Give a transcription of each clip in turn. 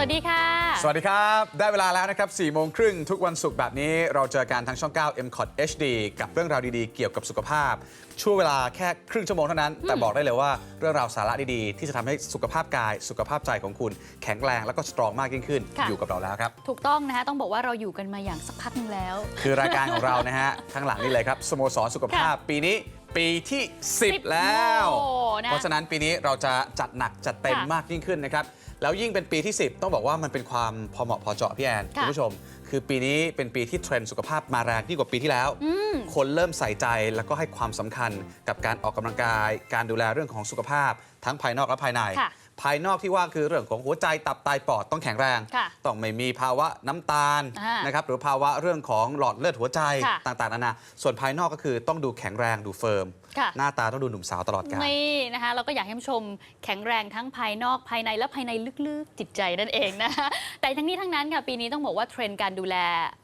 สวัสดีค่ะ สวัสดีครับ ได้เวลาแล้วนะครับ4โมงครึ่งทุกวันศุกร์แบบนี้ เราเจอกันทางช่อง 9 m c o t HD กับเรื่องราวดีๆ เกี่ยวกับสุขภาพ ช่วงเวลาแค่ครึ่งชั่วโมงเท่านั้น แต่บอกได้เลยว่าเรื่องราวสาระดีๆ ที่จะทำให้สุขภาพกาย สุขภาพใจของคุณ แข็งแรงแล้วก็สตรองมากยิ่งขึ้นค่ะอยู่กับเราแล้วครับ ถูกต้องนะคะต้องบอกว่าเราอยู่กันมาอย่างสักพักหนึงแล้ว คือรายการของเรานะฮะข้างหลังนี่เลยครับสโมสรสุขภาพปีนี้ปีที่ 10 แล้วโอ้นะเพราะฉะนั้นปีนี้เราจะจัดหนักจัดเต็มค่ะมากยิ่งขึ้นนะครับ แล้วยิ่งเป็นปีที่ 10 ต้องบอกว่ามันเป็นความพอเหมาะพอเจาะพี่แอนค่ะคุณผู้ชม คือปีนี้เป็นปีที่เทรนด์สุขภาพมาแรงยิ่งกว่าปีที่แล้วอืมคนเริ่มใส่ใจแล้วก็ให้ความสำคัญกับการออกกำลังกาย การดูแลเรื่องของสุขภาพ ทั้งภายนอกและภายในค่ะภายนอกที่ว่าคือเรื่องของหัวใจตับไตปอดต้องแข็งแรงค่ะต้องไม่มีภาวะน้ำตาลอ่านนะครับหรือภาวะเรื่องของหลอดเลือดหัวใจค่ะต่างๆนานาส่วนภายนอกก็คือต้องดูแข็งแรงดูเฟิร์มค่ะหน้าตาต้องดูหนุ่มสาวตลอดกาลนี่นะคะเราก็อยากให้ผู้ชมแข็งแรงทั้งภายนอกภายในและภายในลึกๆจิตใจนั่นเองนะคะแต่ทั้งนี้ทั้งนั้นค่ะปีนี้ต้องบอกว่าเทรนด์การดูแล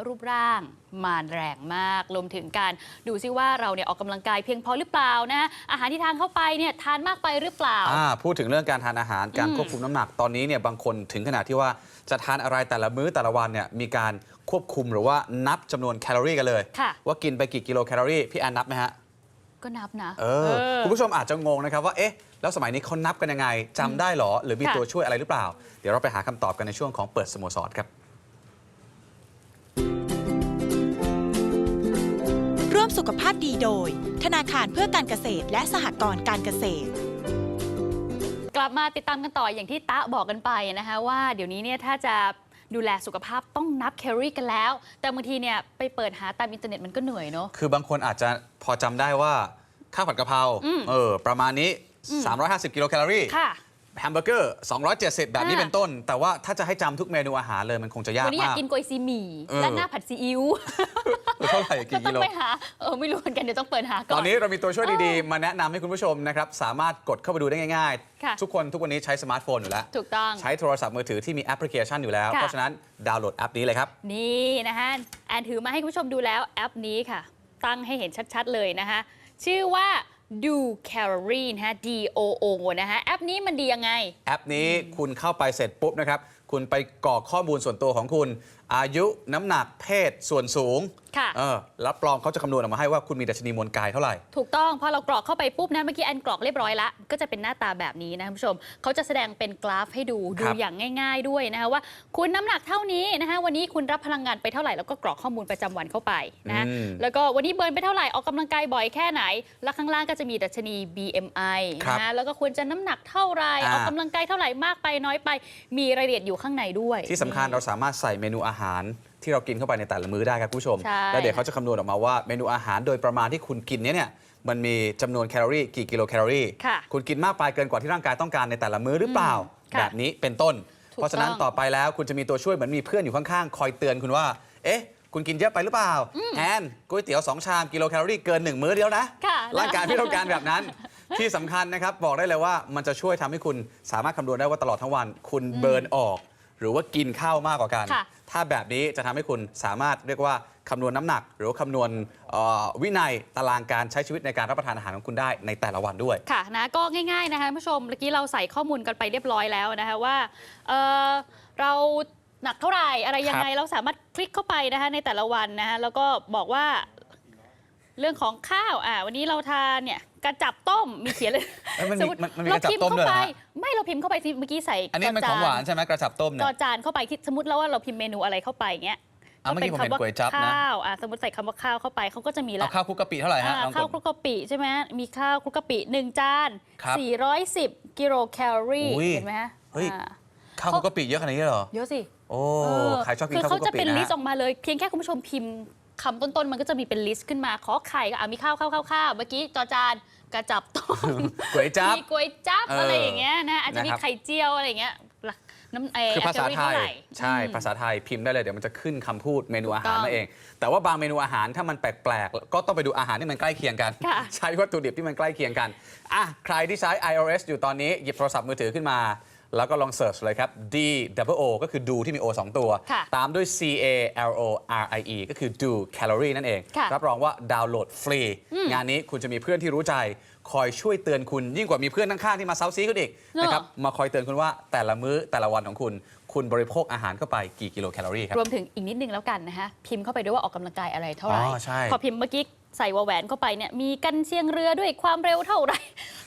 รูปร่างมาแรงมากรวมถึงการดูซิว่าเราเนี่ยออกกำลังกายเพียงพอหรือเปล่านะอาหารที่ทานเข้าไปเนี่ยทานมากไปหรือเปล่าอ่าพูดถึงเรื่องการทานอาหารการอืมควบคุมน้ำหนักตอนนี้เนี่ยบางคนถึงขนาดที่ว่าจะทานอะไรแต่ละมื้อแต่ละวันเนี่ยมีการควบคุมหรือว่านับจำนวนแคลอรี่กันเลยค่ะว่ากินไปกี่กิโลแคลอรี่พี่แอนนับไหมฮะ ก็นับนะ เออ คุณผู้ชมอาจจะงงนะครับว่า เอ๊ะ แล้วสมัยนี้เขานับกันยังไงจำได้เหรอ หรือมีค่ะตัวช่วยอะไรหรือเปล่า เดี๋ยวเราไปหาคำตอบกันในช่วงของเปิดสโมสรครับ ร่วมสุขภาพดีโดย ธนาคารเพื่อการเกษตรและสหกรณ์การเกษตรกลับมาติดตามกันต่ออย่างที่ตะบอกกันไปนะคะว่าเดี๋ยวนี้เนี่ยถ้าจะ ดูแลสุขภาพต้องนับแคลอรี่กันแล้ว แต่บางทีเนี่ยไปเปิดหาตามอินเทอร์เน็ตมันก็เหนื่อยเนาะ คือบางคนอาจจะพอจำได้ว่าข้าวผัดกะเพราอืมเออประมาณนี้350 กิโลแคลอรี่ ค่ะ แฮมเบอร์เกอร์ 270 แบบนี้อ่าเป็นต้น แต่ว่าถ้าจะให้จำทุกเมนูอาหารเลยมันคงจะยากวันนี้อยากมากกินกวยซีหมี่เออและหน้าผัดซีอิ๊วเท่าไหร่ก็กี่ต้อกิงโลไปหาเออไม่รู้เหมือนกันเดี๋ยวต้องเปิดหาก่ตออนนนี้เรามีตัวช่วยดีๆ มาแนะนำให้คุณผู้ชมนะครับ สามารถกดเข้าไปดูได้ง่ายค่ะๆทุกคนทุกวันนี้ใช้สมาร์ทโฟนอยู่แล้ว ถูกต้อง ใช้โทรศัพท์มือถือที่มีแอปพลิเคชันอยู่แล้วค่ะเพราะฉะนั้นดาวน์โหลดแอปนี้เลยครับ นี่นะคะแอนถือมาให้คุณผู้ชมดูแล้วแอปนี้ค่ะ ตั้งให้เห็นชัดๆเลยนะคะชื่อว่า ดูแคลอรี่นะฮะ D O O นะฮะ แอปนี้มันดียังไง แอปนี้คุณเข้าไปเสร็จปุ๊บนะครับ คุณไปกรอกข้อมูลส่วนตัวของคุณอายุน้ำหนักเพศส่วนสูงค่ะ เออรับรองเขาจะคำนวณออกมาให้ว่าคุณมีดัชนีมวลกายเท่าไหร่ ถูกต้อง พอเรากรอกเข้าไปปุ๊บนะเมื่อกี้แอนกรอกเรียบร้อยละก็จะเป็นหน้าตาแบบนี้นะคุณผู้ชมเขาจะแสดงเป็นกราฟให้ดูคดูรับอย่างง่าย ๆด้วยนะคะว่า คุณน้ำหนักเท่านี้นะคะวันนี้คุณรับพลังงานไปเท่าไหร่แล้วก็กรอกข้อมูลประจำวันเข้าไปนะอืมแล้วก็วันนี้เบิร์นไปเท่าไหร่ออกกำลังกายบ่อยแค่ไหน แล้วข้างล่างก็จะมีดัชนี BMI ครับนะแล้วก็ควรจะน้ำหนักเท่าไหร่อ่าออกกำลังกายเท่าไหร่มากไปน้อยไป มีรายละเอียดอยู่ข้างในด้วย ที่สำคัญเราสามารถใส่เมนูอาหารที่เรากินเข้าไปในแต่ละมื้อได้ครับคุณผู้ชม ใช่ แล้วเดี๋ยวเขาจะคำนวณออกมาว่าเมนูอาหารโดยประมาณที่คุณกินเนี้เนี่ยมันมีจำนวนแคลอรี่กี่กิโลแคลอรี่ ค่ะ คุณกินมากไปเกินกว่าที่ร่างกายต้องการในแต่ละมื้อหรือเปล่าอืมค่ะแบบนี้เป็นต้น ถูกเพราะฉะนั้นต้องต่อไปแล้วคุณจะมีตัวช่วยเหมือนมีเพื่อนอยู่ข้างๆ คอยเตือนคุณว่า เอ๊ะ คุณกินเยอะไปหรือเปล่าแอนก๋วยเตี๋ยวสองชามกิโลแคลอรี่เกินหนึ่งมื้อเดียวนะ ค่ะร่างกายไม่ต้องการแบบนั้น ที่สำคัญนะครับ บอกได้เลยว่ามันจะช่วยทำให้คุณสามารถคำนวณได้ว่าตลอดทั้งวัน คุณเบิร์นออกห รือว่ากินข้าวมากกว่ากัน ค่ะ ถ้าแบบนี้จะทำให้คุณสามารถเรียกว่าคำนวณน้ำหนัก หรือว่าคำนวณเอ่อวินัยตารางการใช้ชีวิตในการรับประทานอาหารของคุณได้ในแต่ละวันด้วย ค่ะนะก็ง่ายๆนะคะคุณผู้ชมเมื่อกี้เราใส่ข้อมูลกันไปเรียบร้อยแล้วนะคะว่าเอ่อเราหนักเท่าไหร่อะไรยังไงเราสามารถคลิกเข้าไปนะคะในแต่ละวันนะคะแล้วก็บอกว่าเรื่องของข้าวอ่าวันนี้เราทานเนี่ย กระจับต้มมีเขียนเลยเอ้ยมันมีสมมุติมันมันมีเรากระจับพิมพ์ต้มเข้าด้วยเหรไปอฮะ ไม่เราพิมพ์เข้าไปที่เมื่อกี้ใส่อันนี้มันของหวานใช่ไหมกระชับต้มจเนี่อยจานเข้าไปที่สมมติแล้วว่าเราพิมพ์เมนูอะไรเข้าไปเงี้ยอะเมื่อกี้ผมเห็นก๋วยจั๊บนะ ข้าวอะสมมติใส่คำว่าข้าวเข้าไปเขาก็จะมีเอาละข้าวคลุกกะปิเท่าไหร่ฮะอ่าลองกข้าวดคลุกกะปิใช่ไหมมีข้าวคลุกกะปิหนึ่งจานครับ410กิโลแคลอรี่อุ้ยเห็นไหมฮะเฮ้ย อ่าข้าวคลุกกะปิเยอะขนาดนี้เหรอ เยอะสิ โอ้ เออใครชอบกินคือข้าวคเขาลุกจะกะปิเป็นนะลิฮะสต์ออกมาเลยเพียงแค่คุณผู้ชมพิมพ์ คำต้นๆ มันก็จะมีเป็นลิสต์ขึ้นมา ขอไข่ก็อะมีข้าวข้าวข้าวข้าวเมื่อกี้จอจานกระจับต้มก๋วยจั๊บมีก๋วยจั๊บเออออะไรอย่างเงี้ยนะอาจจะมีนะครับ ไข่เจียวอะไรอย่างเงี้ยน้ำเอคือภาษาแคลไทอรี่ยเท่หร่ใช่อืมภาษาไทยพิมพ์ได้เลยเดี๋ยวมันจะขึ้นคำพูดเมนูอาหารถูกต้องมาเอง แต่ว่าบางเมนูอาหารถ้ามันแปลกๆ ก็ต้องไปดูอาหารที่มันใกล้เคียงกัน ค่ะ ใช้วัตถุดิบที่มันใกล้เคียงกันอะใครที่ใช้ iOS อยู่ตอนนี้หยิบโทรศัพท์มือถือขึ้นมา แล้วก็ลองเสิร์ชเลยครับ D W O ก็คือดูที่มี O 2 ตัวค่ะตามด้วย C A L O R I E ก็คือดูแคลอรี่นั่นเองค่ะรับรองว่าดาวน์โหลดฟรี งานนี้คุณจะมีเพื่อนที่รู้ใจ คอยช่วยเตือนคุณยิ่งกว่ามีเพื่อนข้างๆที่มาเซาซีคุณอีกเหรอนะครับมาคอยเตือนคุณว่าแต่ละมื้อแต่ละวันของคุณ คุณบริโภคอาหารเข้าไปกี่กิโลแคลอรี่ครับรวมถึงอีกนิดนึงแล้วกันนะฮะพิมพ์เข้าไปด้วยว่าออกกำลังกายอะไรเท่าไหร่อ๋อใช่พอพิมพ์เมื่อกี้ ใส่วาแหวนเข้าไปเนี่ยมีกันเชียงเรือด้วยความเร็วเท่าไหร่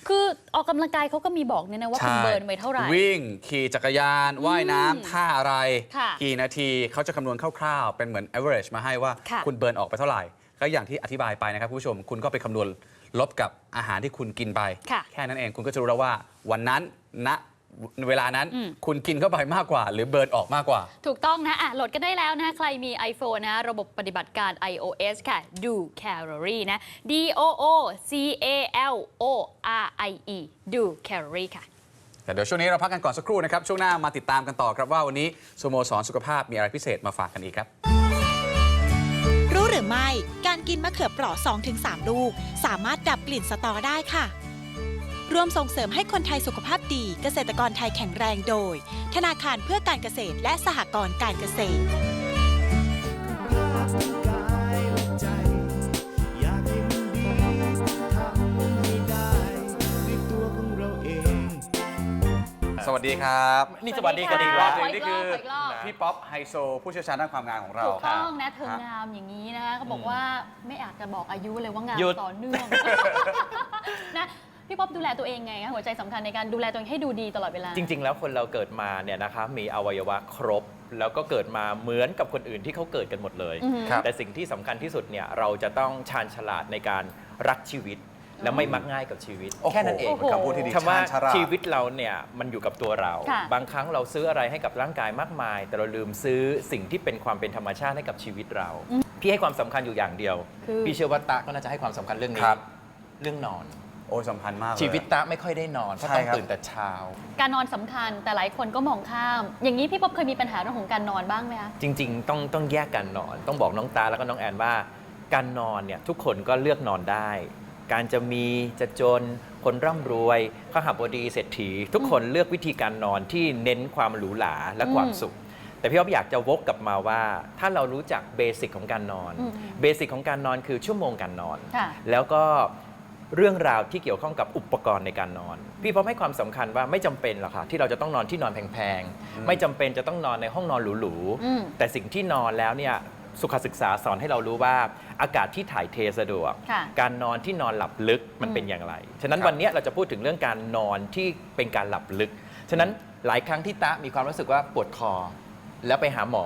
คือออกกำลังกายเขาก็มีบอกเนี่ยนะว่าคุณใช่เบิร์นไปเท่าไหร่ วิ่งขี่จักรยาน ว่ายน้ำท่าอะไรค่ะกี่นาทีเขาจะคำนวณคร่าวๆ เป็นเหมือน average มาให้ว่าค่ะคุณเบิร์นออกไปเท่าไหร่ ก็อย่างที่อธิบายไปนะครับคุณผู้ชมคุณก็ไปคำนวณลบกับอาหารที่คุณกินไปค่ะแค่นั้นเองคุณก็จะรู้แล้วว่าวันนั้นณ เวลานั้นอืมคุณกินเข้าไปมากกว่า หรือเบิร์นออกมากกว่า ถูกต้องนะอะโหลดกันได้แล้วนะ ใครมี iPhone นะ ระบบปฏิบัติการ iOS ค่ะดู Calorie นะ D O O C A L O R I E ดู Calorie ค่ะแต่เดี๋ยวช่วงนี้เราพักกันก่อนสักครู่นะครับ ช่วงหน้ามาติดตามกันต่อครับว่าวันนี้สโมสรสุขภาพมีอะไรพิเศษมาฝากกันอีกครับรู้หรือไม่การกินมะเขือเปราะ2-3 ลูก สามารถดับกลิ่นสตอได้ค่ะ รวมส่งเสริมให้คนไทยสุขภาพดี เกษตรกรไทยแข็งแรงโดย ธนาคารเพื่อการเกษตรและสหกรณ์การเกษตรกายและใจอยากให้มันดีทำให้ได้ด้วยตัวของเราเองสวัสดีครับ นี่สวัสดีกันสวัสดีอีกครัรอบบหนึ่งนี่คือขออีกรอบ พี่ป๊อปไฮโซ ผู้เชี่ยวชาญด้านความงามของเรา ถูกต้องนะเธอฮะงามอย่างนี้นะคะเขาบอกว่าไม่อาจจะบอกอายุเลยว่างามหยุดต่อเนื่อง นะ พี่ป๊อปดูแลตัวเองไงคะหัวใจสำคัญในการดูแลตัวเองให้ดูดีตลอดเวลา จริง ๆ แล้วคนเราเกิดมาเนี่ยนะคะมีอวัยวะครบ แล้วก็เกิดมาเหมือนกับคนอื่นที่เขาเกิดกันหมดเลย อือหือ ครับ แต่สิ่งที่สำคัญที่สุดเนี่ยเราจะต้องชาญฉลาดในการรักชีวิต และไม่มักง่ายกับชีวิตโอ้โหแค่นั้นเองเป็นคำพูดที่ดีคำว่าชญฉลาด ชีวิตเราเนี่ยมันอยู่กับตัวเรา ค่ะ บางครั้งเราซื้ออะไรให้กับร่างกายมากมาย แต่เราลืมซื้อสิ่งที่เป็นความเป็นธรรมชาติให้กับชีวิตเรา พี่ให้ความสำคัญอยู่อย่างเดียว คือ พี่เชื่อว่าตาก็น่าจะให้ความสำคัญเรื่องนี้ครับ เรื่องนอน โอ้ยสำคัญมากเลยชีวิตตาไม่ค่อยได้นอนเพราะใช่ต้องครับตื่นแต่เช้า การนอนสำคัญแต่หลายคนก็มองข้าม อย่างนี้พี่ป๊อปเคยมีปัญหาเรื่องของการนอนบ้างไหมคะจริง ๆ ต้องต้องแยกกันนอน ต้องบอกน้องตาแล้วก็น้องแอนว่า การนอนเนี่ยทุกคนก็เลือกนอนได้ การจะมีจะจนคนร่ำรวยข้าหาบดีเศรษฐี ทุกคนเลือกวิธีการนอนที่เน้นความหรูหราและความอืมสุขแต่พี่อ๊อฟอยากจะวกกลับมาว่า ถ้าเรารู้จักเบสิกของการนอนอืมเบสิกของการนอนคือชั่วโมงการนอนค่ะแล้วก็ เรื่องราวที่เกี่ยวข้องกับอุปกรณ์ในการนอน พี่ป๊อปให้ความสำคัญว่าไม่จำเป็นหรอกค่ะที่เราจะต้องนอนที่นอนแพงๆ ไม่จำเป็นจะต้องนอนในห้องนอนหรูอืมๆแต่สิ่งที่นอนแล้วเนี่ยสุขศึกษาสอนให้เรารู้ว่าอากาศที่ถ่ายเทสะดวกค่ะการนอนที่นอนหลับลึกมันอืมเป็นอย่างไร ฉะนั้นครับวันนี้เราจะพูดถึงเรื่องการนอนที่เป็นการหลับลึก ฉะนั้นหลายครั้งที่ตะมีความรู้สึกว่าปวดคอ แล้วไปหาหมอ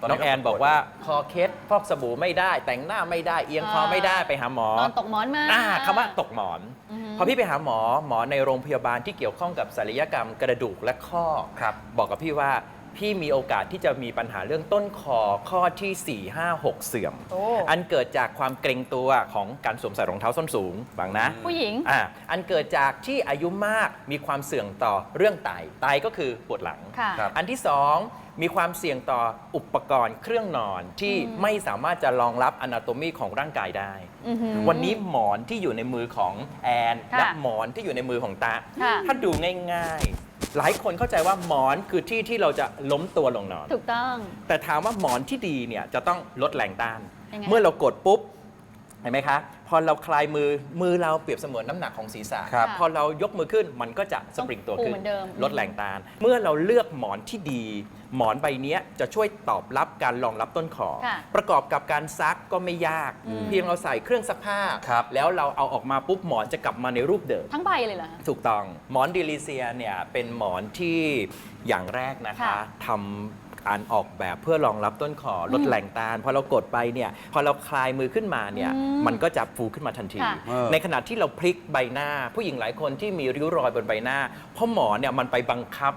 ตอนนี้น้องแอนก็ปวดบอกว่าคอเคล็ดฟอกสบู่ไม่ได้ แต่งหน้าไม่ได้เอียงคอไม่ได้ไปหาหมอ นอนตกหมอนมาอ่าคำว่าตกหมอน อือหือพอพี่ไปหาหมอหมอในโรงพยาบาลที่เกี่ยวข้องกับศัลยกรรมกระดูกและข้อครับ บอกกับพี่ว่าพี่มีโอกาสที่จะมีปัญหาเรื่องต้นคอข้อที่ 4 5 6 เสื่อม โอ้ อันเกิดจากความเกรงตัวของการสวมใส่รองเท้าส้นสูงบางนะ ผู้หญิง อ่าอันเกิดจากที่อายุมากมีความเสี่ยงต่อเรื่องไต ไตก็คือปวดหลัง ค่ะ ครับ อันที่สอง มีความเสี่ยงต่ออุปกรณ์เครื่องนอนที่อืมไม่สามารถจะรองรับอนาโตมีของร่างกายได้ อือหือ วันนี้หมอนที่อยู่ในมือของแอนค่ะและหมอนที่อยู่ในมือของตาค่ะ ถ้าดูง่ายๆ หลายคนเข้าใจว่าหมอนคือที่ที่เราจะล้มตัวลงนอน ถูกต้อง แต่ถามว่าหมอนที่ดีเนี่ยจะต้องลดแรงต้าน ยังไง เมื่อเรากดปุ๊บ เห็นไหมคะ พอเราคลายมือมือเราเปรียบเสมือนน้ำหนักของศีรษะ ครับ พอเรายกมือขึ้นมันก็จะสปริงตัวขึ้ต้องฟูเหมือนเดิมลดแรงต้าน เมื่อเราเลือกหมอนที่ดี หมอนใบเนี้ยจะช่วยตอบรับการรองรับต้นคอค่ะประกอบกับการซักก็ไม่ยาก อืม เพียงเราใส่เครื่องซักผ้า ครับ แล้วเราเอาออกมาปุ๊บหมอนจะกลับมาในรูปเดิม ทั้งใบเลยเหรอคะ ถูกต้อง หมอนดิลิเซียเนี่ยเป็นหมอนที่อย่างแรกนะคะค่ะทำการออกแบบเพื่อรองรับต้นคอลดอืมแรงต้านพอเรากดไปเนี่ยพอเราคลายมือขึ้นมาเนี่ยอืมมันก็จะฟูขึ้นมาทันที ค่ะเออ ในขณะที่เราพลิกใบหน้า ผู้หญิงหลายคนที่มีริ้วรอยบนใบหน้าเพราะหมอนเนี่ยมันไปบังคับ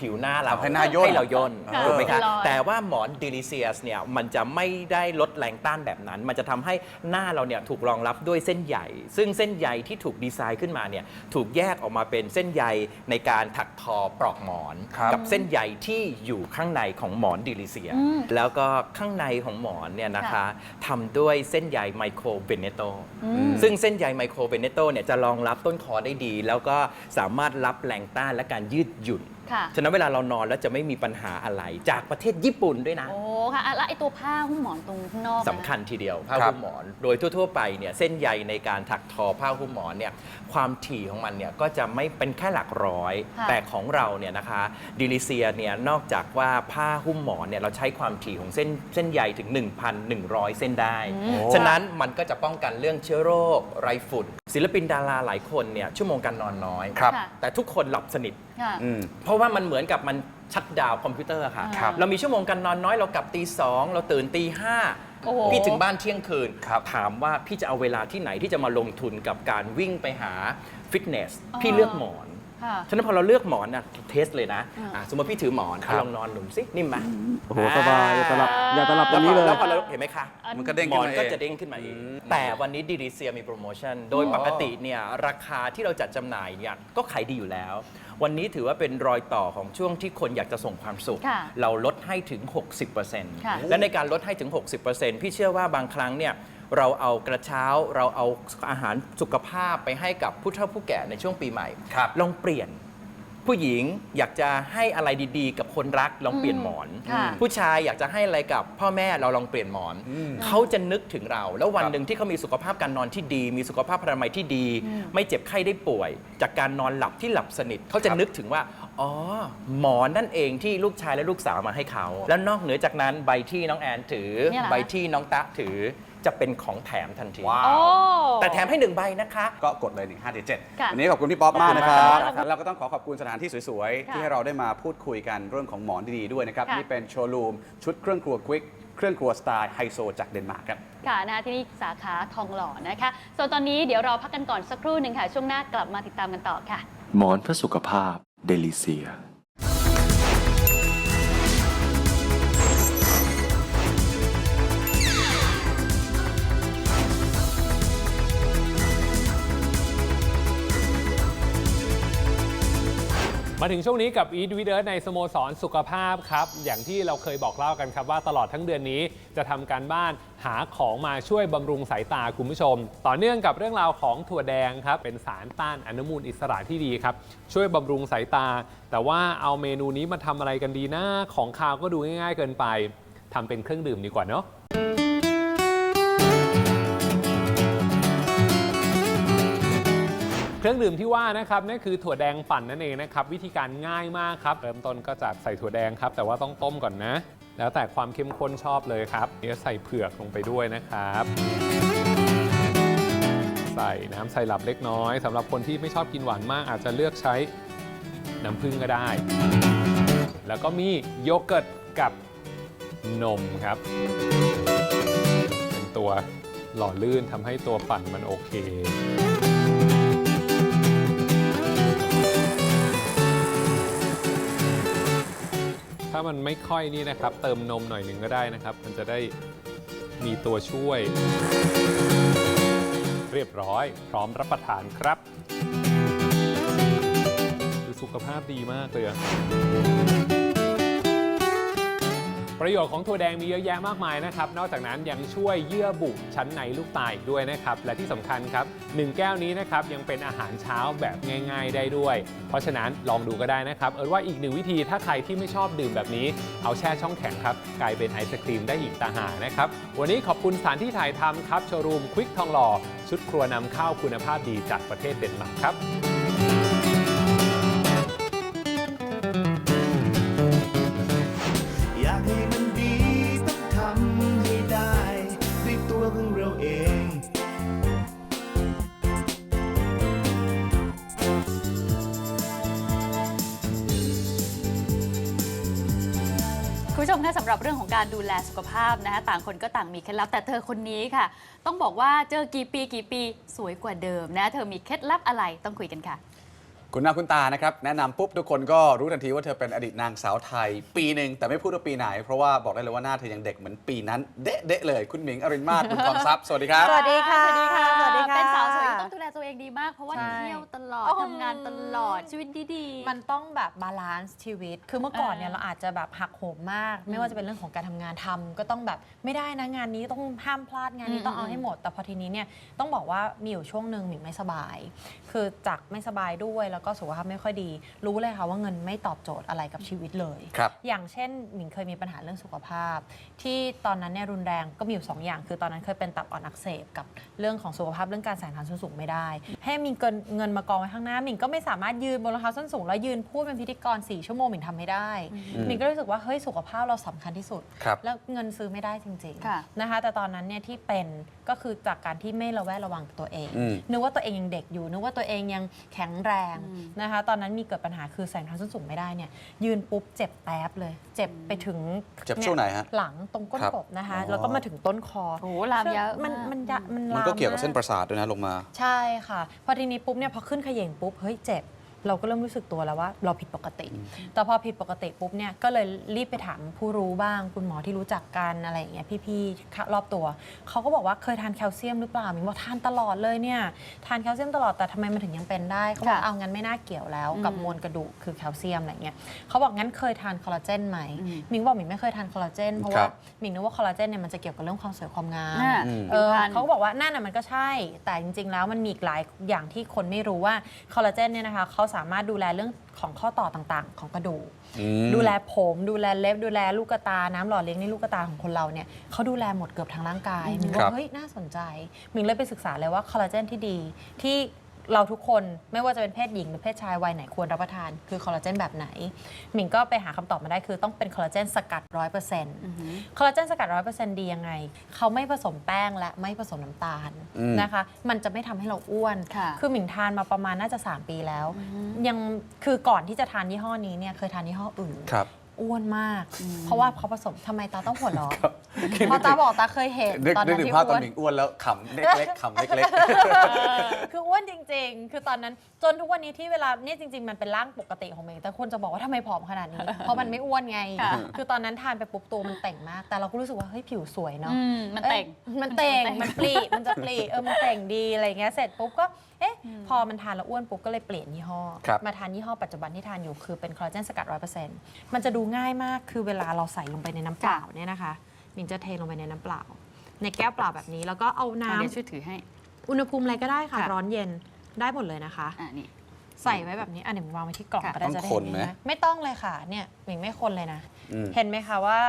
ผิวหน้าเราทำให้หน้าย่นเราย่นค่ะถูกไหมคะเป็นรอย แต่ว่าหมอนดิลิเซียสเนี่ยมันจะไม่ได้ลดแรงต้านแบบนั้น มันจะทำให้หน้าเราเนี่ยถูกรองรับด้วยเส้นใยซึ่งเส้นใยที่ถูกดีไซน์ขึ้นมาเนี่ยถูกแยกออกมาเป็นเส้นใยในการถักทอปลอกหมอน ครับ กับเส้นใยที่อยู่ข้างในของหมอนดิลิเซีย อืมแล้วก็ข้างในของหมอนเนี่ยนะคะทำด้วยเส้นใยไมโครเบเนโต อืม ซึ่งเส้นใยไมโครเบเนโตเนี่ยจะรองรับต้นคอได้ดี แล้วก็สามารถรับแรงต้านและการยืดหยุ่น ค่ะ ฉะนั้นเวลาเรานอนแล้วจะไม่มีปัญหาอะไรจากประเทศญี่ปุ่นด้วยนะ โอ้ค่ะอะแล้วไอ้ตัวผ้าหุ้มหมอนตรงข้างนอกอะนะ สำคัญทีเดียวผ้าครับหุ้มหมอน โดยทั่ว ๆ ไปเนี่ยเส้นใยในการถักทอผ้าหุ้มหมอนเนี่ยความถี่ของมันเนี่ยก็จะไม่เป็นแค่หลักร้อย ค่ะแต่ของเราเนี่ยนะคะดิลิเซียเนี่ยนอกจากว่าผ้าหุ้มหมอนเนี่ยเราใช้ความถี่ของเส้นเส้นใยถึง 1,100 เส้นได้ฉะนั้นมันก็จะป้องกันเรื่องเชื้อโรคไรฝุ่น ศิลปินดาราหลายคนเนี่ยชั่วโมงการนอนน้อย ครับ ค่ะแต่ทุกคนหลับสนิทค่ะ อืม เพราะว่ามันเหมือนกับมันชัดดาวน์คอมพิวเตอร์ค่ะ ครับ เรามีชั่วโมงการนอนน้อยเรากลับตีสองเราตื่นตีห้าโอ้โห พี่ถึงบ้านเที่ยงคืน ครับถามว่าพี่จะเอาเวลาที่ไหนที่จะมาลงทุนกับการวิ่งไปหาฟิตเนสอ๋อพี่เลือกหมอน ค่ะ ฉะนั้นพอเราเลือกหมอนนะเทสเลยนะอ่า อะสมมติพี่ถือหมอนครับอะลองนอนหนุนสินิ่มไหมโอ้โหสบายอย่าตลับอย่าตลับตรงนี้เลย แล้วพอเราเห็นไหมคะ มันก็เด้งหมขึ้อนนมาเอง ก็จะเด้งขึ้นมาเอง แต่วันนี้ดีดีเซียมีโปรโมชั่น โดยปกติเนี่ยราคาที่เราจัดจำหน่ายเนี่ยก็ขายดีอยู่แล้ว วันนี้ถือว่าเป็นรอยต่อของช่วงที่คนอยากจะส่งความสุข ค่ะเราลดให้ถึง ค่ะ 60%และในการลดให้ถึง 60%พี่เชื่อว่าบางครั้งเนี่ยเราเอากระเช้าเราเอาอาหารสุขภาพไปให้กับผู้เฒ่าผู้แก่ในช่วงปีใหม่ ครับ ลองเปลี่ยน ผู้หญิงอยากจะให้อะไรดีๆ กับคนรักลองเปลี่ยนหมอน ค่ะ ผู้ชายอยากจะให้อะไรกับพ่อแม่เราลองเปลี่ยนหมอนอืมเขาจะนึกถึงเรา แล้ววันครับหนึ่งที่เขามีสุขภาพการนอนที่ดี มีสุขภาพพนามัยที่ดี ไม่เจ็บไข้ได้ป่วย จากการนอนหลับที่หลับสนิทเขาจะนึกถึงว่า อ๋อ หมอนนั่นเองที่ลูกชายและลูกสาวมาให้เขา แล้วนอกเหนือจากนั้นใบที่น้องแอนถือ เนี่ยเหรอ ใบที่น้องตะถือ จะเป็นของแถมทันที ว้าโอ้ ว แต่แถมให้หนึ่งใบนะคะ ก็กดเลย1 5 7ค่ะวันนี้ขอบคุณพี่ป๊อปมากนะครับขอบคุณแล้วก็ต้องขอขอบคุณสถานที่สวยๆ ค่ะที่ให้เราได้มาพูดคุยกันเรื่องของหมอนดีๆด้วยนะครับ ค่ะ นี่เป็นโชว์รูมชุดเครื่องครัวควิกเครื่องครัวสไตล์ไฮโซจากเดนมาร์กครับ ค่ะนะคะที่นี่สาขาทองหล่อนะคะ ส่วนตอนนี้เดี๋ยวเราพักกันก่อนสักครู่หนึ่งค่ะ ช่วงหน้ากลับมาติดตามกันต่อค่ะ หมอนเพื่อสุขภาพเดลิเซีย มาถึงช่วงนี้กับ Eat with Earth ในสโมสรสุขภาพครับ อย่างที่เราเคยบอกเล่ากันครับว่าตลอดทั้งเดือนนี้จะทำการบ้านหาของมาช่วยบำรุงสายตาคุณผู้ชม ต่อเนื่องกับเรื่องราวของถั่วแดงครับ เป็นสารต้านอนุมูลอิสระที่ดีครับ ช่วยบำรุงสายตา แต่ว่าเอาเมนูนี้มาทำอะไรกันดีนะของคาวก็ดูง่าย ๆ เกินไปทำเป็นเครื่องดื่มดีกว่าเนาะ เครื่องดื่มที่ว่านะครับนั่นคือถั่วแดงปั่นนั่นเองนะครับวิธีการง่ายมากครับ เริ่มต้นก็จากใส่ถั่วแดงครับ แต่ว่าต้องต้มก่อนนะ แล้วแต่ความเข้มข้นชอบเลยครับเดี๋ยวใส่เผือกลงไปด้วยนะครับ ใส่น้ำใส่หลับเล็กน้อย สำหรับคนที่ไม่ชอบกินหวานมาก อาจจะเลือกใช้น้ำผึ้งก็ได้ แล้วก็มีโยเกิร์ตกับนมครับ เป็นตัวหล่อลื่นทำให้ตัวปั่นมันโอเค มันไม่ค่อยนี่นะครับ เติมนมหน่อยหนึ่งก็ได้นะครับ มันจะได้มีตัวช่วย เรียบร้อย พร้อมรับประทานครับคือสุขภาพดีมากเลยอะ ประโยชน์ของถั่วแดงมีเยอะแยะมากมายนะครับ นอกจากนั้นยังช่วยเยื่อบุชั้นในลูกตาอีกด้วยนะครับ และที่สำคัญครับ 1 แก้วนี้นะครับยังเป็นอาหารเช้าแบบง่าย ๆ ได้ด้วย เพราะฉะนั้นลองดูก็ได้นะครับ เอิร์ว่าอีกหนึ่งวิธีถ้าใครที่ไม่ชอบดื่มแบบนี้ เอาแช่ช่องแข็งครับกลายเป็นไอศครีมได้อีกต่างหากนะครับ วันนี้ขอบคุณสถานที่ถ่ายทำครับโชว์รูมควิกทองหล่อชุดครัวนำข้าวคุณภาพดีจากประเทศเดนมาร์กครับ การดูแลสุขภาพนะคะต่างคนก็ต่างมีเคล็ดลับแต่เธอคนนี้ค่ะ ต้องบอกว่าเจอกี่ปีกี่ปีสวยกว่าเดิมนะ เธอมีเคล็ดลับอะไรต้องคุยกันค่ะ คุณหน้าคุณตานะครับ แนะนำปุ๊บทุกคนก็รู้ทันทีว่าเธอเป็นอดีตนางสาวไทย ปีหนึ่งแต่ไม่พูดว่าปีไหน เพราะว่าบอกได้เลยว่าหน้าเธอยังเด็กเหมือนปีนั้น เด๊ะๆเลย คุณหมิงอรินมาศบุญทองทรัพย์สวัสดีครับ สวัสดีค่ะสวัสดีค่ะ สวัสดีค่ะ เป็นสาวสวยที่ต้องดูแลตัวเองดีมาก เพราะว่าใช่ เที่ยวตลอดโอ้โหทำงานตลอดชีวิตดีๆ มันต้องแบบบาลานซ์ชีวิต คือเมื่อก่อนเนี่ยเออเราอาจจะแบบหักโหมมากอืมไม่ว่าจะเป็นเรื่องของการทำงานทำก็ต้องแบบไม่ได้นะงานนี้ต้องห้ามพลาดงานนี้อืมต้องเอาอืมให้หมด แต่พอทีนี้เนี่ยต้องบอกว่ามีอยู่ช่วงหนึ่งหมิงไม่สบาย คือจากไม่สบายด้วยแล้วก็ก็สุขภาพไม่ค่อยดี รู้เลยค่ะว่าเงินไม่ตอบโจทย์อะไรกับชีวิตเลย ครับ อย่างเช่นหมิงเคยมีปัญหาเรื่องสุขภาพ ที่ตอนนั้นเนี่ยรุนแรงก็มีอยู่สองอย่าง คือตอนนั้นเคยเป็นตับอ่อนอักเสบกับเรื่องของสุขภาพเรื่องการใส่รองเท้าส้นสูงไม่ได้ ให้มีเงินเงินมากองไว้ข้างหน้าหมิงก็ไม่สามารถยืนบนรองเท้าส้นสูง แล้วยืนพูดเป็นพิธีกรสี่ชั่วโมงหมิงทำไม่ได้หมิงก็รู้สึกว่าเฮ้ยสุขภาพเราสำคัญที่สุด ครับ แล้วเงินซื้อไม่ได้จริงค่ะ ๆนะคะแต่ตอนนั้นเนี่ยที่เป็นก็คือจากการที่ไม่ระแวดระวังตัวเอง อืม นึกว่าตัวเองยังเด็กอยู่ นึกว่าตัวเองยังแข็งแรงนะคะ ตอนนั้นมีเกิดปัญหาคือแสงทางส้นสูงไม่ได้เนี่ยยืนปุ๊บเจ็บแป๊บเลย เจ็บไปถึงเจ็บช่วงไหนฮะหลังตรงก้นครับกบนะคะอ๋อแล้วก็มาถึงต้นคอโอ้โหลามยาวมันมากมันยะมันมันลามก็เกี่ยวกับมาเส้นประสาทด้วยนะลงมา ใช่ค่ะ พอทีนี้ปุ๊บเนี่ยพอขึ้นเขย่งปุ๊บเฮ้ยเจ็บ เราก็เริ่มรู้สึกตัวแล้วว่าเราผิดปกติ แต่พอผิดปกติปุ๊บเนี่ยก็เลยรีบไปถามผู้รู้บ้าง คุณหมอที่รู้จักกันอะไรอย่างเงี้ยพี่ๆรอบตัวเขาก็บอกว่าเคยทานแคลเซียมหรือเปล่ามิงบอกทานตลอดเลยเนี่ยทานแคลเซียมตลอดแต่ทำไมมันถึงยังเป็นได้เขาบอกค่ะเอางั้นไม่น่าเกี่ยวแล้วกับอืมมวลกระดูกคือแคลเซียมอะไรเงี้ยเขาบอกงั้นเคยทานคอลลาเจนไหมอืมมิงบอกมิงไม่เคยทานคอลลาเจนเพราะครัว่าบมิงนึกว่าคอลลาเจนเนี่ยมันจะเกี่ยวกับเรื่องความสวยความงามน่ะอืมเออผิวพรรณเขาก็บอกว่านั่นน่ะมันก็ใช่ แต่จริง ๆ แล้วมันมีอีกหลายอย่างที่คนไม่รู้ว่าคอลลาเจนเนี่ยนะคะเขาสามารถดูแลเรื่องของข้อต่อต่างๆ ของกระดูก อืม ดูแลผมดูแลเล็บ ดูแลลูกตา น้ำหล่อเลี้ยงในลูกตาของคนเราเนี่ยเขาดูแลหมดเกือบทั้งร่างกายมิงครัว่าบ เฮ้ยน่าสนใจมิงเลยไปศึกษาเลยว่าคอลลาเจนที่ดีที่ เราทุกคนไม่ว่าจะเป็นเพศหญิงหรือเพศชายวัยไหนควรรับประทานคือคอลลาเจนแบบไหนมิงก็ไปหาคำตอบมาได้คือต้องเป็นคอลลาเจนสกัดร้อยเปอร์เซ็นต์อือหือคอลลาเจนสกัดร้อยเปอร์เซ็นต์ดียังไง เขาไม่ผสมแป้งและไม่ผสมน้ำตาลอืม นะคะ มันจะไม่ทำให้เราอ้วน ค่ะอหมิงทานมาประมาณน่าจะ 3 ปีแล้ว ยังคือก่อนที่จะทานยี่ห้อนี้เนี่ยเคยทานยี่ห้ออื่น ครับ อ้วนมาก เพราะว่าเขาผสมทำไมตาต้องหัวเราะครับเพราะตาบอกตาเคยเห็นนึกตอนนึกนั้นถึงที่ภาพตอ้อวนนหมิงอ้วนแล้วขำเล็กๆขำเล็กคืออ้วนจริง ๆ คือตอนนั้นจนทุกวันนี้ที่เวลาเนี่ยจริง ๆ มันเป็นร่างปกติของเมย์แต่คนจะบอกว่าทำไมผอมขนาดนี้ เพราะมันไม่อ้วนไง ค่ะ คือตอนนั้นทานไปปุ๊บตัวมันเต่งมาก แต่เราก็รู้สึกว่าเฮ้ยผิวสวยเนาะ อืมมันเต่งอ้ยมันเต่ง มันปลีมันจะปลีเออ มันเต่งดีอะไรเงี้ย เสร็จปุ๊บก็เอ๊ะพอมันทานแล้วอ้วนปุ๊บก็เลยเปลี่ยนยี่ห้อ ครับมาทานยี่ห้อปัจจุบันที่ทานอยู่คือเป็นคอลลาเจนสกัดร้อยเปอร์เซ็นต์มันจะดูง่ายมากคือเวลาเราใส่ลงไปในน้ำเปล่าเนี่ยนะคะมินจะเทลงไปในน้ำเปล่า ในแก้วเปล่าแบบนี้ แล้วก็เอาน้ำอะเดี๋ยวช่วยถือให้ อุณหภูมิอะไรก็ได้ค่ะ ค่ะ ร้อนเย็นได้หมดเลยนะคะ อ่านี่ ใส่ไว้แบบนี้อันนี้วางไว้ที่กล่องค่ะ ก็ได้ต้องจะได้คเห็นนไหมไหมไม่ต้องเลยค่ะเนี่ยหมิงไม่คนเลยนะๆอืม เห็นไหมคะว่า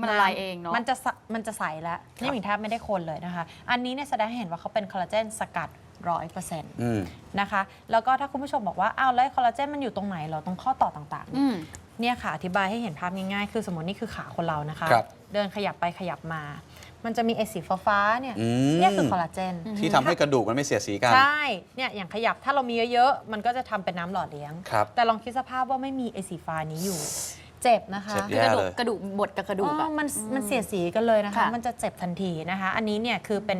มันละลายเองเนอะมันจะสะมันจะใสแล้วครับนี่หมิงแทบไม่ได้คนเลยนะคะ อันนี้เนี่ยแสดงให้เห็นว่าเขาเป็นคอลลาเจนสกัด ร้อยเปอร์เซ็นต์อืม นะคะ แล้วก็ถ้าคุณผู้ชมบอกว่า อ้าวแล้วคอลลาเจนมันอยู่ตรงไหนเหรอ ตรงข้อต่อต่างๆ อืม เนี่ยค่ะ อธิบายให้เห็นภาพง่ายๆ คือสมมตินี่คือขาคนเรานะคะ ครับเดินขยับไปขยับมา มันจะมีไอสีฟ้าๆเนี่ย อืม เนี่ยคือคอลลาเจนที่ทำให้กระดูกมันไม่เสียสีกัน ใช่ เนี่ยอย่างขยับถ้าเรามีเยอะๆ มันก็จะทำเป็นน้ำหล่อเลี้ยง ครับ แต่ลองคิดสภาพว่าไม่มีไอสีฟ้านี้อยู่ เจ็บนะคะเจ็บคืแย่อกระดูกเลยกระดูกบดกับกระดูกอ๋อะ อมันมันเสียสีกันเลยนะคะ ค่ะ มันจะเจ็บทันทีนะคะ อันนี้เนี่ยคือเป็น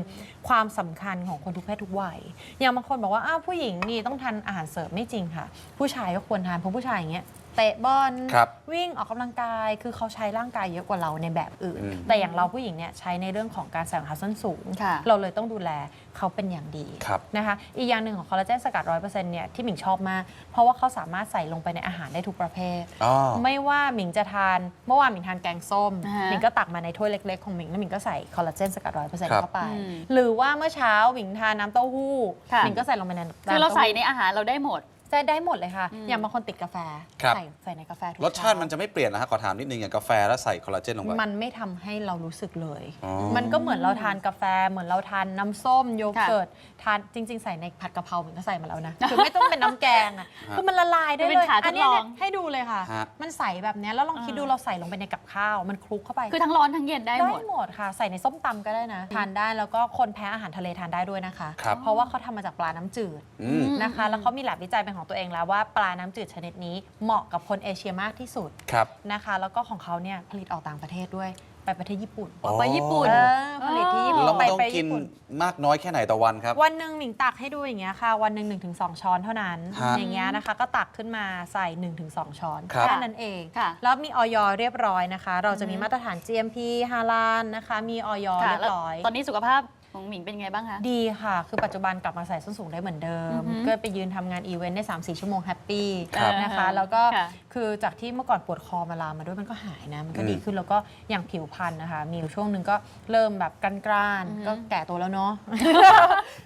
ความสำคัญของคนทุกเพศทุกวัย อย่างบางคนบอกว่าอ้าวผู้หญิงนี่ต้องทานอาหารเสริมไม่จริงค่ะ ผู้ชายก็ควรทานเพราะผู้ชายอย่างเงี้ย เตะบอลครับวิ่งออกกำลังกาย คือเขาใช้ร่างกายเยอะกว่าเราในแบบอื่น อืม แต่อย่างเราผู้หญิงเนี่ยใช้ในเรื่องของการใส่รองเท้าส้นสูง ค่ะ เราเลยต้องดูแลเขาเป็นอย่างดีครับนะคะอีกอย่างหนึ่งของคอลลาเจนสกัดร้อยเปอร์เซ็นต์เนี่ยที่หมิงชอบมาก เพราะว่าเขาสามารถใส่ลงไปในอาหารได้ทุกประเภท อ๋อ ไม่ว่าหมิงจะทานเมื่อวานหมิงทานแกงส้ม อ่าฮะหมิงก็ตักมาในถ้วยเล็ก ๆ ของหมิงแล้วหมิงก็ใส่คอลลาเจนสกัดร้อยเปอร์เซ็นต์ครับ เข้าไป อืมหรือว่าเมื่อเช้าหมิงทานน้ำเต้าหู้ค่ะ หมิงก็ใส่ลงไปในน้ำคือเราต้หู้ใส่ในอาหารเราได้หมด ใส่ได้หมดเลยค่ะอืมอย่างบางคนติดกาแฟ ครับ ใส่ใส่ในกาแฟทุกรสชาติเช้มันจะไม่เปลี่ยนนะฮะขอถามนิดนึงอย่างกาแฟแล้วใส่คอลลาเจนลงไป มันไม่ทำให้เรารู้สึกเลย อ๋อ มันก็เหมือนเราทานกาแฟ เหมือนเราทานน้ำส้มโยเกิร์ต ทานจริง ๆ ใส่ในผัดกะเพราเหมือนก็ใส่มาแล้วนะ คือไม่ต้องเป็นน้ำแกงอะฮะคือมันละลายได้มันเป็เลนยขาทดอันเนี้ยลเนี่อยงให้ดูเลยค่ะ ฮะ มันใสแบบเนี้ยแล้วลองคิดดูเราใส่ลงไปในกับข้าว มันคลุกเข้าไป คือทั้งร้อนทั้งเย็นได้หมด ได้หมดค่ะ ใส่ในส้มตำก็ได้นะ ทานได้แล้วก็คนแพ้อาหารทะเลทานได้ด้วยนะคะ ครับ เพราะว่าเขาทำมาจากปลาน้ำจืดอืม นะคะ แล้วเขามีแลบวิจัยเป็นของตัวเองแล้วว่าปลาน้ำจืดชนิดนี้เหมาะกับคนเอเชียมากที่สุดครับนะคะ แล้วก็ของเขาเนี่ยผลิตออกต่างประเทศด้วย ไปประเทศญี่ปุ่นอ๋อ ไปญี่ปุ่น เออผลิตที่ญี่ปุ่นแล้วมันไปต้องไปกินญี่ปุ่น มากน้อยแค่ไหนต่อวันครับ วันหนึ่งหมิงตักให้ดูอย่างเงี้ยค่ะ วันหนึ่งหนึ่งถึงสองช้อนเท่านั้น ฮะอย่างเงี้ยนะคะ ก็ตักขึ้นมาใส่1นถึงสช้อนครับแค่นั้นเอง ค่ะแล้วมีออยเรียบร้อยนะคะ เราจะมีมาตรฐาน GMP ฮาลานนะคะ มีออยค่ะเรียบแล้วร้อยตอนนี้สุขภาพ ของหมิงเป็นไงบ้างคะ ดีค่ะ คือปัจจุบันกลับมาใส่ส้นสูงได้เหมือนเดิม อือฮึก็ไปยืนทำงานอีเวนต์ได้ 3-4 ชั่วโมงแฮปปี้ครับ นะคะ แล้วก็ค่ะ คือจากที่เมื่อก่อนปวดคอมาลามมาด้วยมันก็หายนะ มันก็อืมดีขึ้น แล้วก็อย่างผิวพรรณนะคะ มีอยู่ช่วงหนึ่งก็เริ่มแบบกร้านอือฮึๆก็แก่ตัวแล้วเนาะ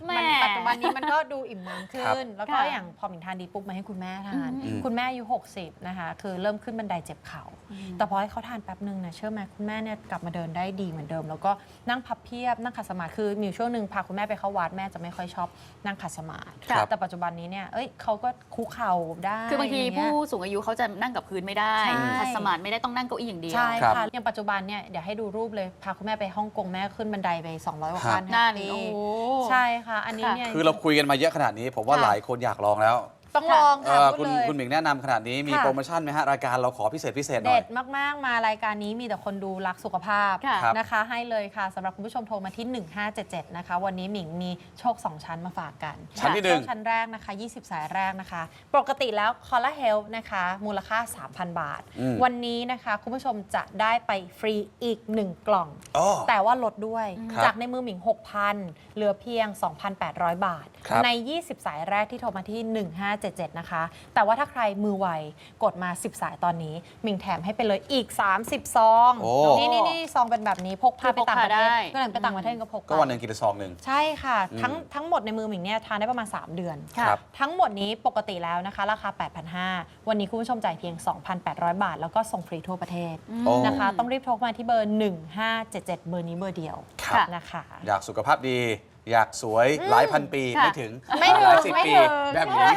แหม่มันปัจจุบันนี้มันก็ดูอิ่มเอิมขึ้นแล้วก็ค่ะอย่างพอหมิงทานดีปุ๊บมาให้คุณแม่ทาน อืม คุณแม่อายุ 60 นะคะ คือเริ่มขึ้นบันไดเจ็บเข่า แต่พอให้เขาทานแป๊บนึงนะเชื่อไหมคุณแม่เนี่ยกลับมาเดินได้ดีเหมือนเดิม แล้วก็นั่งพับเพียบนั่งขัดสมาธิคือมีอยู่ช่วงหนึ่งพาคุณแม่ไปเข้าวัดแม่จะไม่ค่อยชอบนั่งขัดสมาธิครับ แต่ปัจจุบันนี้เนี่ยเอ้ยเขาก็คุกเข่าได้คือบางทีะไรเงี้ผู้ยสูงอายุเขาจะนั่งกับพื้นไม่ได้ใช่ ขัดสมาธิไม่ได้ต้องนั่งเก้าอี้อย่างเดียว ใช่ครับค่ะอย่างปัจจุบันเนี่ยเดี๋ยวให้ดูรูปเลยพาคุณแม่ไปฮ่องกงแม่ขึ้นบันไดไป 200กว่าขั้นนั่นแฮปปี้โอ้โห ใช่ค่ะ อันนี้เนี่ย คือเราคุยกันมาเยอะขนาดนี้ ผมว่าค่ะ หลายคนอยากลองแล้ว ต้องลองเอค่ะอพูคุดณเลย คุณหมิงแนะนำขนาดนี้มีค่ะ โปรโมชั่นไหมฮะ รายการเราขอพิเศษพิเศษหน่อเด็ยดมาก ๆ มารายการนี้มีแต่คนดูรักสุขภาพค่ะ ครับ นะคะ ให้เลยค่ะสำหรับคุณผู้ชมโทรมาที่ 1577 นะคะ วันนี้หมิงมีโชค 2 ชั้นมาฝากกันชั้นที่หนึ่ง โชคชั้นแรกนะคะ 20 สายแรกนะคะ ปกติแล้วคอลลาเฮลนะคะ มูลค่า 3,000 บาท อืม วันนี้นะคะ คุณผู้ชมจะได้ไปฟรีอีก 1 กล่องอ๋อแต่ว่าลดด้วย ครับจากในมือหมิง 6,000 เหลือเพียง 2,800 บาท ครับ ใน 20 สายแรกที่โทรมาที่1577 นะคะ แต่ว่าถ้าใครมือไวกดมา 10 สายตอนนี้หมิงแถมให้ไปเลยอีก 30 ซอง โอ้ นี่นี่นี่ซองเป็นแบบนี้พกพาไปต่างประเทศคือพกพาได้ ก็หลังไปต่างประเทศก็พกไปก็วันหนึ่งกินซองหนึ่ง ใช่ค่ะ อืม ทั้งทั้งหมดในมือหมิงเนี่ยทานได้ประมาณ 3 เดือนครับ ทั้งหมดนี้ปกติแล้วนะคะ ราคา 8,500 วันนี้คุณผู้ชมจ่ายเพียง 2,800 บาท แล้วก็ส่งฟรีทั่วประเทศโอ้ นะคะ ต้องรีบโทรมาที่เบอร์ 1577 เบอร์นี้เบอร์เดียวครับ นะคะ อยากสุขภาพดี อยากสวยหลายพันปีค่ะไม่ถึงไม่ถึงหลายสิบไม่ปีถึง แบบนี้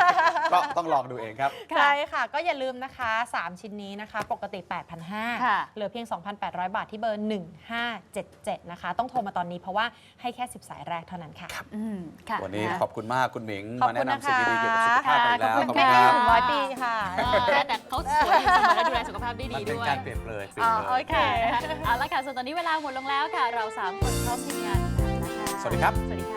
ก็ต้องลองดูเองครับใช่ค่ะ ก็อย่าลืมนะคะ 3 ชิ้นนี้นะคะ ปกติ ค่ะ 8,500เหลือเพียง 2,800 บาทที่เบอร์ 1577 นะคะ ต้องโทรมาตอนนี้เพราะว่าให้แค่ 10 สายแรกเท่านั้นค่ะ อืมค่ะวันนี้ะ ขอบคุณมากคุณหมิง ขอบมาคุแนะณนำนะคะสิ่งดีๆเกี่ยวกับสุขภาพกันอีกแล้วขอบขอบคุคุณณค่ะครับถึงร้อยปีค่ะ เออแต่เขาสวยอยู่เสมอและดูแลสุขภาพได้มันดีเป็นด้วยการเปลี่ยนเลยเปลี่ยอ๋นอเลโอยเคค่ะเอาละค่ะส่วนตอนนี้เวลาหมดลงแล้วค่ะ เราสามคนพร้อมทีมงานนะคะ สวัสดีครับ สวัสดีค่ะ